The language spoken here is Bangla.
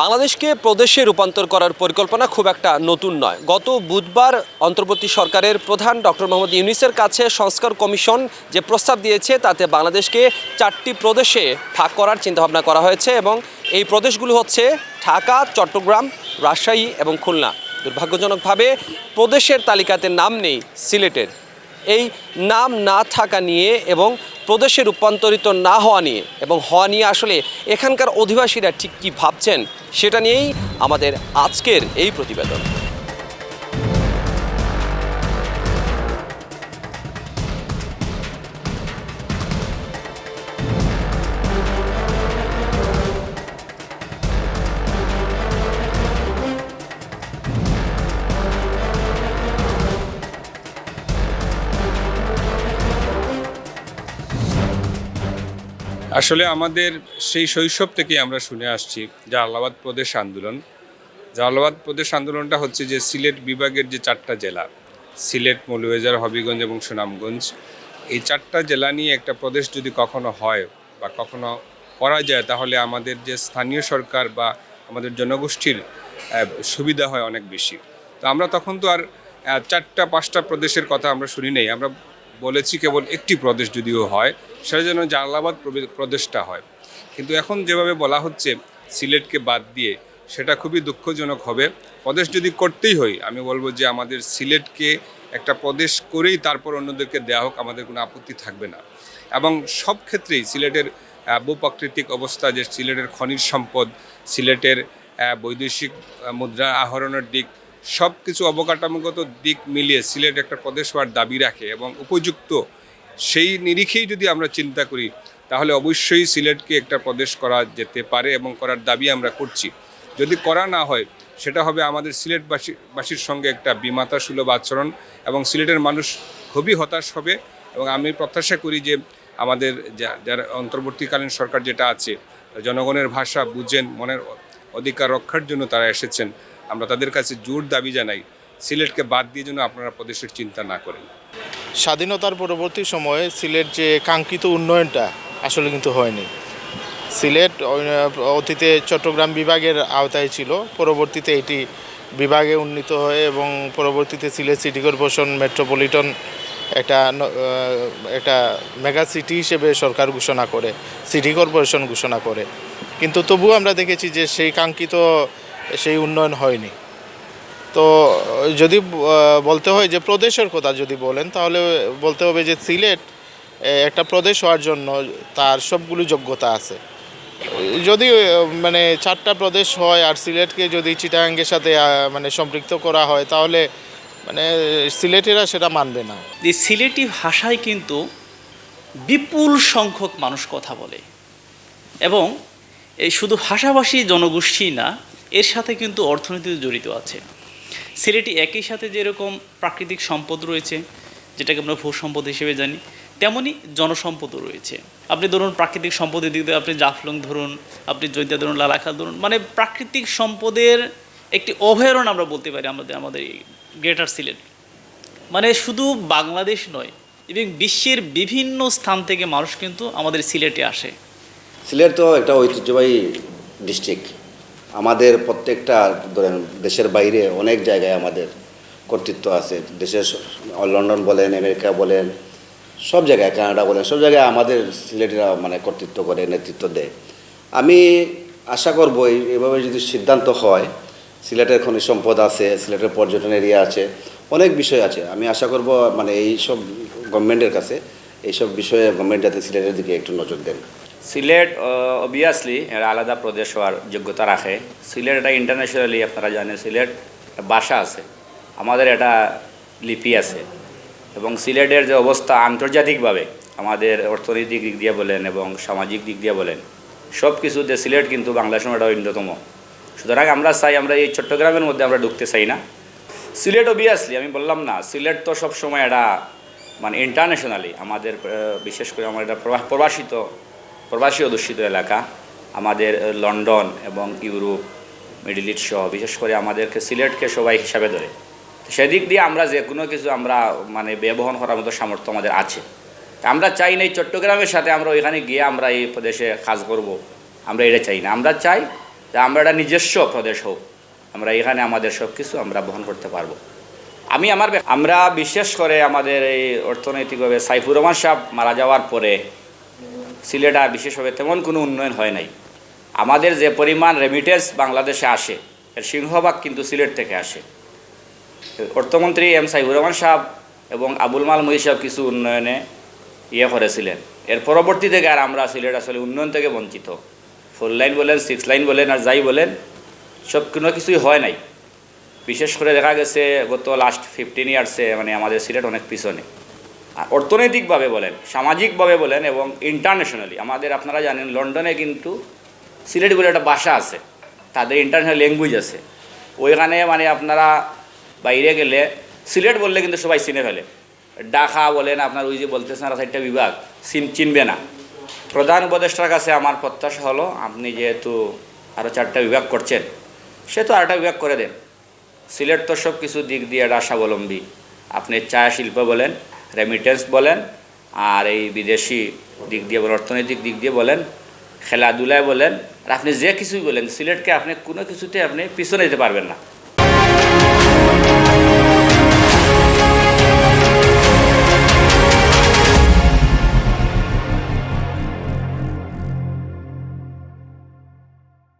বাংলাদেশকে প্রদেশে রূপান্তর করার পরিকল্পনা খুব একটা নতুন নয়। গত বুধবার অন্তর্বর্তী সরকারের প্রধান ডক্টর মোহাম্মদ ইউনিসের কাছে সংস্কার কমিশন যে প্রস্তাব দিয়েছে, তাতে বাংলাদেশকে চারটি প্রদেশে ভাগ করার চিন্তাভাবনা করা হয়েছে এবং এই প্রদেশগুলো হচ্ছে ঢাকা, চট্টগ্রাম, রাজশাহী এবং খুলনা। দুর্ভাগ্যজনকভাবে প্রদেশের তালিকাতে নাম নেই সিলেটের। এই নাম না থাকা নিয়ে এবং প্রদেশে রূপান্তরিত না হওয়া নিয়ে এবং হওয়া নিয়ে আসলে এখানকার অধিবাসীরা ঠিক কী ভাবছেন, সেটা নিয়েই আমাদের আজকের এই প্রতিবেদন। আসলে আমাদের সেই শৈশব থেকে আমরা শুনে আসছি জালালাবাদ প্রদেশ আন্দোলন। জালালাবাদ প্রদেশ আন্দোলনটা হচ্ছে যে সিলেট বিভাগের যে চারটা জেলা, সিলেট, মৌলভীবাজার, হবিগঞ্জ এবং সুনামগঞ্জ, এই চারটা জেলা নিয়ে একটা প্রদেশ যদি কখনো হয় বা কখনো করা যায়, তাহলে আমাদের যে স্থানীয় সরকার বা আমাদের জনগোষ্ঠীর সুবিধা হয় অনেক বেশি। তো আমরা তখন তো আর চারটা, পাঁচটা প্রদেশের কথা আমরা শুনি নেই। আমরা বলেছি কেবল একটি প্রদেশ যদিও হয় সেটা যেন জালালাবাদ প্রদেশটা হয়। কিন্তু এখন যেভাবে বলা হচ্ছে সিলেটকে বাদ দিয়ে, সেটা খুবই দুঃখজনক হবে। প্রদেশ যদি করতেই হয়, আমি বলব যে আমাদের সিলেটকে একটা প্রদেশ করেই তারপর অন্যদেরকে দেওয়া হোক, আমাদের কোনো আপত্তি থাকবে না। এবং সব ক্ষেত্রেই সিলেটের ভূপ্রাকৃতিক অবস্থা, যে সিলেটের খনিজ সম্পদ, সিলেটের বৈদেশিক মুদ্রা আহরণের দিক সব কিছু অবকাঠামোগত দিক মিলিয়ে সিলেট একটা প্রদেশ হওয়ার দাবি রাখে এবং উপযুক্ত সেই নিরিখেই যদি আমরা চিন্তা করি, তাহলে অবশ্যই সিলেটকে একটা প্রদেশ করা যেতে পারে এবং করার দাবি আমরা করছি। যদি করা না হয়, সেটা হবে আমাদের সিলেটবাসী, বাসীর সঙ্গে একটা বিমাতা সুলভ আচরণ এবং সিলেটের মানুষ খুবই হতাশ হবে এবং আমি প্রত্যাশা করি যে আমাদের যা- যারা অন্তর্বর্তীকালীন সরকার যেটা আছে, জনগণের ভাষা বুঝেন, মনের অধিকার রক্ষার জন্য তারা এসেছেন। আমরা তাদের কাছে জোর দাবি জানাই, সিলেটকে বাদ দিয়ে যেন আপনারা প্রদেশের চিন্তা না করেন। স্বাধীনতার পরবর্তী সময়ে সিলেট যে কাঙ্ক্ষিত উন্নয়নটা আসলে কিন্তু হয়নি। সিলেট অতীতে চট্টগ্রাম বিভাগের আওতায় ছিল পরবর্তীতে এটি বিভাগে উন্নীত হয়ে এবং পরবর্তীতে Sylhet city corporation metropolitan ah, একটা মেগা সিটি হিসেবে সরকার ঘোষণা করে সিটি কর্পোরেশন ঘোষণা করে। কিন্তু তবুও আমরা দেখেছি যে সেই কাঙ্ক্ষিত সেই উন্নয়ন হয়নি। তো, যদি বলতে হয় যে প্রদেশের কথা যদি বলেন, তাহলে বলতে হবে যে সিলেট একটা প্রদেশ হওয়ার জন্য তার সবগুলো যোগ্যতা আছে। যদি মানে চারটা প্রদেশ হয় আর সিলেটকে যদি চিটাগাঙ্গের সাথে মানে সম্পৃক্ত করা হয়, তাহলে মানে সিলেটেরা সেটা মানবে না। যে সিলেটি ভাষায় কিন্তু বিপুল সংখ্যক মানুষ কথা বলে এবং এই শুধু ভাষাভাষী জনগোষ্ঠী না, এর সাথে কিন্তু অর্থনীতি জড়িত আছে। সিলেটি একই সাথে যেরকম প্রাকৃতিক সম্পদ রয়েছে, যেটাকে আমরা ভূ সম্পদ হিসেবে জানি তেমনই জনসম্পদও রয়েছে। আপনি ধরুন প্রাকৃতিক সম্পদের দিক আপনি জাফলং ধরুন, আপনি জৈতা ধরুন, লালাখাল ধরুন মানে প্রাকৃতিক সম্পদের একটি অভয়ারণ্য আমরা বলতে পারি আমাদের আমাদের গ্রেটার সিলেট। মানে শুধু বাংলাদেশ নয়, এবং বিশ্বের বিভিন্ন স্থান থেকে মানুষ কিন্তু আমাদের সিলেটে আসে। সিলেট তো একটা ঐতিহ্যবাহী ডিস্ট্রিক্ট। আমাদের প্রত্যেকটা, ধরেন দেশের বাইরে অনেক জায়গায় আমাদের কর্তৃত্ব আছে। দেশের লন্ডন বলেন, আমেরিকা বলেন, সব জায়গায়, কানাডা বলেন, সব জায়গায় আমাদের সিলেটেরা মানে কর্তৃত্ব করে, নেতৃত্ব দেয়। আমি আশা করব এইভাবে যদি সিদ্ধান্ত হয়, সিলেটের খনিজ সম্পদ আছে, সিলেটের পর্যটন এরিয়া আছে, অনেক বিষয় আছে। আমি আশা করব মানে এই সব গভর্নমেন্টের কাছে, এইসব বিষয়ে গভর্নমেন্ট যাতে সিলেটের দিকে একটু নজর দেন। সিলেট অবভিয়াসলি এর আলাদা প্রদেশ হওয়ার যোগ্যতা রাখে। সিলেট এটা ইন্টারন্যাশনালি আপনারা জানেন, সিলেট ভাষা আছে। আমাদের এটা লিপি আছে। এবং সিলেটের যে অবস্থা আন্তর্জাতিকভাবে, আমাদের অর্থনৈতিক দিক দিয়ে বলেন এবং সামাজিক দিক দিয়ে বলেন সব কিছুতে সিলেট কিন্তু বাংলাদেশের একটা অন্যতম। সুতরাং আমরা চাই, আমরা এই চট্টগ্রামের মধ্যে আমরা ঢুকতে চাই না। সিলেট অবভিয়াসলি আমি বললাম না, সিলেট তো সবসময় এটা মানে ইন্টারন্যাশনালি আমাদের বিশেষ করে আমার এটা প্রবা- প্রবাসিত প্রবাসী অধ্যুষিত এলাকা, আমাদের লন্ডন এবং ইউরোপ, মিডিল ইস্ট সহ, বিশেষ করে আমাদেরকে সিলেটকে সবাই হিসাবে ধরে। সেদিক দিয়ে আমরা যে কোনো কিছু আমরা মানে ব্যবহার করার মতো সামর্থ্য আমাদের আছে। আমরা চাই না এই চট্টগ্রামের সাথে আমরা ওইখানে গিয়ে আমরা এই প্রদেশে কাজ করব। আমরা এটা চাই না। আমরা চাই যে আমরা একটা নিজস্ব প্রদেশ হোক। আমরা এখানে আমাদের সব কিছু আমরা বহন করতে পারব। আমি আমার আমরা বিশেষ করে আমাদের এই অর্থনৈতিকভাবে সাইফুর রহমান সাহেব মারা যাওয়ার পরে সিলেট আর বিশেষভাবে তেমন কোনো উন্নয়ন হয় নাই। আমাদের যে পরিমাণ রেমিটেন্স বাংলাদেশে আসে, এর সিংহভাগ কিন্তু সিলেট থেকে আসে। অর্থমন্ত্রী এম সাইফুর রহমান সাহেব এবং আবুল মাল মহি সাহেব কিছু উন্নয়নে ইয়ে করেছিলেন। এর পরবর্তী থেকে আর আমরা সিলেট আসলে উন্নয়ন থেকে বঞ্চিত। ফোর লাইন বলেন সিক্স লাইন বলেন আর যাই বলেন, সব কোনো কিছুই হয় নাই। বিশেষ করে দেখা গেছে গত লাস্ট ফিফটিন ইয়ার্সে মানে আমাদের সিলেট অনেক পিছনে। আর অর্থনৈতিকভাবে বলেন, সামাজিকভাবে বলেন এবং ইন্টারন্যাশনালি আমাদের আপনারা জানেন লন্ডনে কিন্তু সিলেট বলে একটা ভাষা আছে, তাদের ইন্টারন্যাশনাল ল্যাঙ্গুয়েজ আছে। ওইখানে মানে আপনারা বাইরে গেলে, সিলেট বললে কিন্তু সবাই চিনে ফেলে। ডাকা বলেন আপনার ওই যে বলতেছেন আর চারটা বিভাগ সিম চিনবে না। প্রধান উপদেষ্টার কাছে আমার প্রত্যাশা হলো, আপনি যেহেতু আরও চারটা বিভাগ করছেন, সে তো আরেকটা বিভাগ করে দেন। সিলেট তো সব কিছু দিক দিয়ে একটা স্বাবলম্বী আপনি চা শিল্প বলেন রেমিটেন্স বলেন, আর এই বিদেশি দিক দিয়ে বলেন, অর্থনৈতিক দিক দিয়ে বলেন, খেলাধুলায় বলেন, আর আপনি যে কিছুই বলেন, সিলেটকে আপনি কোনো কিছুতে আপনি পিছনে যেতে পারবেন না।